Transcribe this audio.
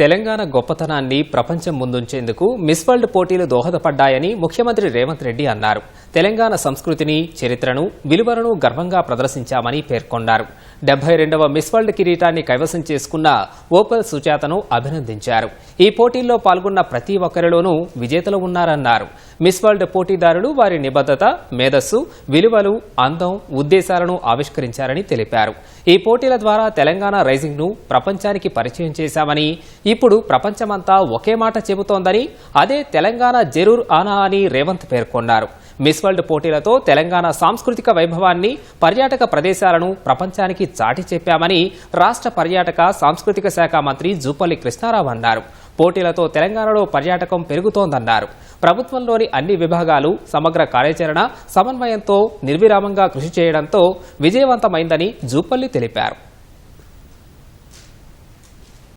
తెలంగాణ గొప్పతనాన్ని ప్రపంచం ముందుంచేందుకు miss world పోటీలు దోహదపడ్డాయని ముఖ్యమంత్రి రేవంత్ రెడ్డి అన్నారు. తెలంగాణ సంస్కృతిని చరిత్రను విలువలను గర్వంగా ప్రదర్శించామని పేర్కొన్నారు. డెబ్బై రెండవ మిస్ వరల్డ్ కిరీటాన్ని కైవసం చేసుకున్న ఓపల్ సుజాతను అభినందించారు. ఈ పోటీల్లో పాల్గొన్న ప్రతి ఒక్కరిలోనూ విజేతలు ఉన్నారన్నారు. మిస్ వరల్డ్ పోటీదారులు వారి నిబద్ధత మేధస్సు విలువలు అందం ఉద్దేశాలను ఆవిష్కరించారని తెలిపారు. ఈ పోటీల ద్వారా తెలంగాణ రైజింగ్ను ప్రపంచానికి పరిచయం చేశామని ఇప్పుడు ప్రపంచమంతా ఒకే మాట చెబుతోందని అదే తెలంగాణ జరూర్ ఆనా అని రేవంత్ పేర్కొన్నారు. మిస్ వరల్డ్ పోటీలతో తెలంగాణ సాంస్కృతిక వైభవాన్ని పర్యాటక ప్రదేశాలను ప్రపంచానికి చాటి చెప్పామని రాష్ట్ర పర్యాటక సాంస్కృతిక శాఖ మంత్రి జూపల్లి కృష్ణారావు అన్నారు. పోటీలతో తెలంగాణలో పర్యాటకం పెరుగుతోందన్నారు. ప్రభుత్వంలోని అన్ని విభాగాలు సమగ్ర కార్యాచరణ సమన్వయంతో నిర్విరామంగా కృషి చేయడంతో విజయవంతమైందని జూపల్లి తెలిపారు.